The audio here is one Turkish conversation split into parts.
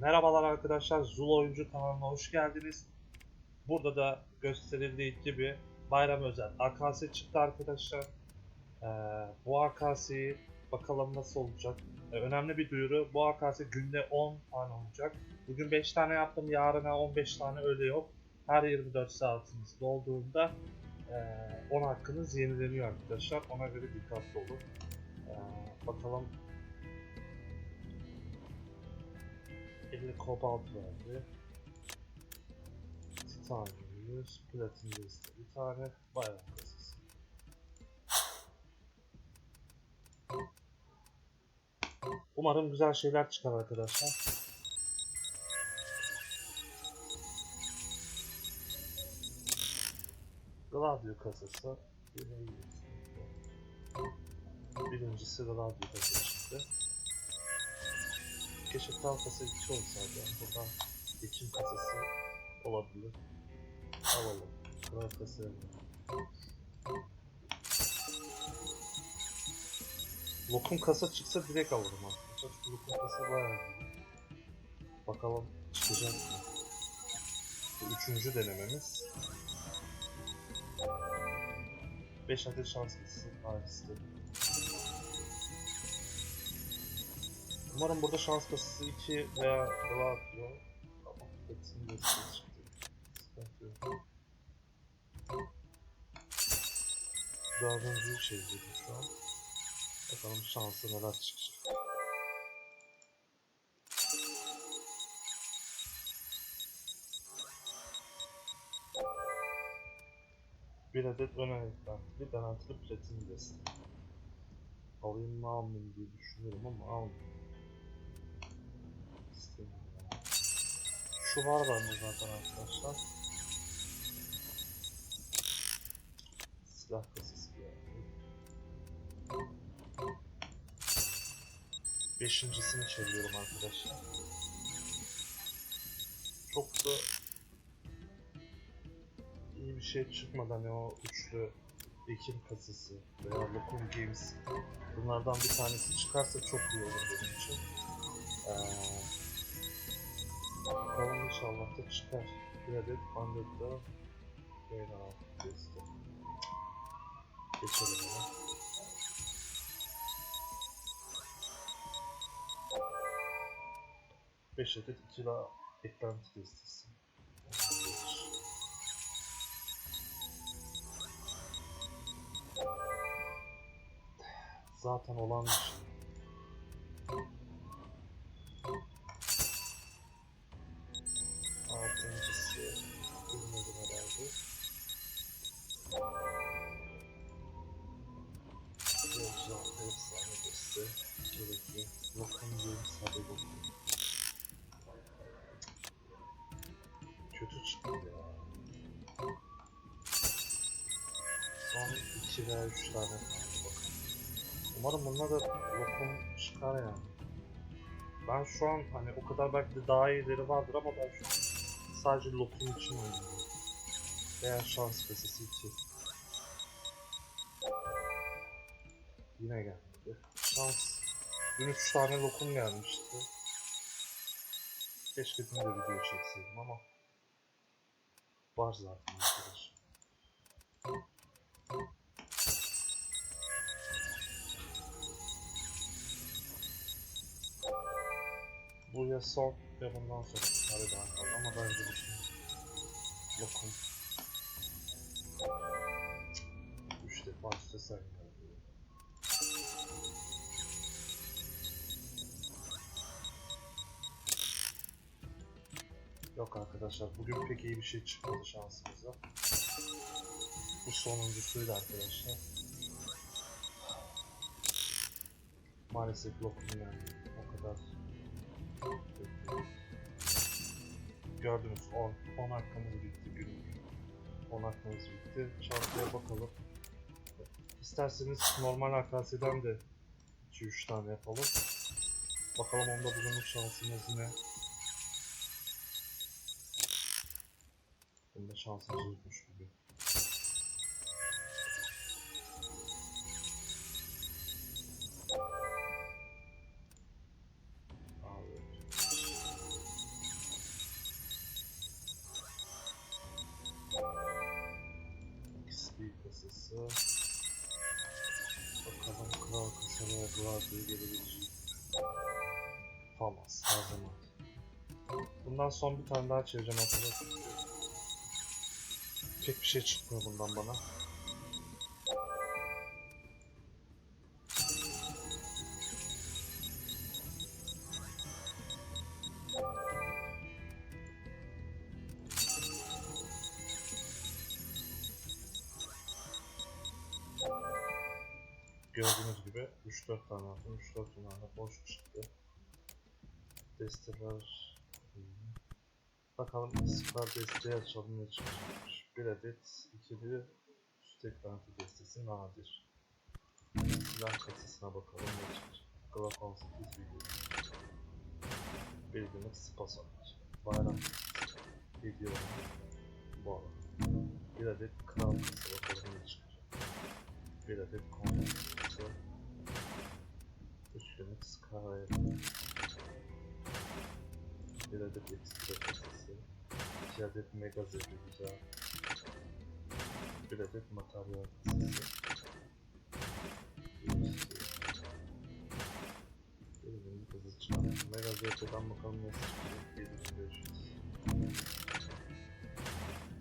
Merhabalar arkadaşlar, Zul Oyuncu kanalına hoş geldiniz. Burada da gösterildiği gibi bayram özel AKS çıktı arkadaşlar. Ee, bu AKS'yi bakalım nasıl olacak. Ee, önemli bir duyuru, bu AKS günde 10 tane olacak. Bugün 5 tane yaptım, yarına 15 tane öyle yok. Her 24 saatiniz dolduğunda ee, 10 hakkınız yenileniyor arkadaşlar. Ona göre dikkatli olun. Ee, bakalım 50 kobalt verdi. Titanium 100, platin liste bir tane, bayram kasası. Umarım güzel şeyler çıkar arkadaşlar. Gladio kasası. Birincisi Gladio kasası çıktı. Keşke kafası 2 olsaydı. Yani buradan geçim kasası olabilir. Alalım. Kral kası. Lokum kasa çıksa direkt alırım arkadaşlar. Lokum kasa bayağı. Bakalım çıkacak mı? Bu üçüncü denememiz. 5 adet şans kasası Paris'te. Umarım burada şans kasası 2 veya daha atıyor. Çıktı. Sıkıntı yok. Dördüncü şey gibi şu an. Bakalım şansı neler çıkacak. Bir adet ön ayaklı garantili platin desteği. Alayım mı almayayım diye düşünüyorum ama almayayım. Şu var bende zaten arkadaşlar. Silah kasası geldi. Beşincisini çeviriyorum arkadaşlar. Çok da iyi bir şey çıkmadı hani o üçlü Ekim kasası veya Lokum Games bunlardan bir tanesi çıkarsa çok iyi olur benim için. Ee, inşallah da çıkar. Bir adet Bandit'da Beyna testi. Geçelim ona. Beş adet iki daha eklenti listesi. Zaten olan bir şey. Veya 3 tane kaldı bakalım. Umarım bunlar da lokum çıkar yani. Ben şu an hani o kadar belki de daha iyileri vardır ama ben şu sadece lokum için oynuyorum. Veya şans kasası için. Yine gelmedi. Şans. Dün 3 tane lokum gelmişti. Keşke dün de video çekseydim ama var zaten arkadaş. Bu ya son ve bundan sonra bir daha kaldı ama bu şimdi lokum. Üç defa sen geldi. Yok arkadaşlar bugün pek iyi bir şey çıkmadı şansımıza. Bu sonuncusuydu arkadaşlar. Maalesef lokum yani o kadar Gördünüz 10 10 hakkımız bitti günlük. 10 hakkımız bitti. Şarkıya bakalım. İsterseniz normal AKS'den de 2-3 tane yapalım. Bakalım onda bugünlük şansımız ne? Bunda şansımız yokmuş gibi. Kasası. Bakalım kral kasası ve Vladimir gelebilecek. Thomas her zaman. Bundan son bir tane daha çevireceğim arkadaşlar. Pek bir şey çıkmıyor bundan bana. Gördüğünüz gibi 3-4 tane aldım. 3-4 tane boş çıktı. Desteler. Bakalım Scar desteği açalım ne çıkacakmış. Bir adet ikili üst eklenti destesi nadir. Silah kasasına bakalım ne çıkacak. Glock 18 video. Bildiğimiz Spasok. Bayram. Video. Bu arada. Bir adet kral kasa bakalım ne çıkacak. Bir adet konferansası. Üç günlük Sky. Bir adet ekstra kasası. İki adet mega güzel. Bir adet materyal kasası. Hızlı çıkan. Mega zırhıdan bakalım nasıl çıkacak. 7500.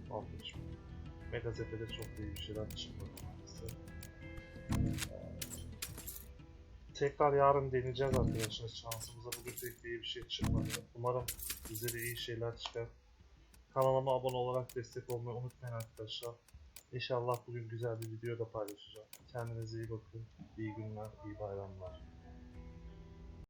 15 Mega Zeppe'de çok iyi bir şeyler çıkmadı Tekrar yarın deneyeceğiz arkadaşlar. Şansımıza bugün pek iyi bir şey çıkmadı. Umarım bize de iyi şeyler çıkar. Kanalıma abone olarak destek olmayı unutmayın arkadaşlar. İnşallah bugün güzel bir video da paylaşacağım. Kendinize iyi bakın. İyi günler, iyi bayramlar.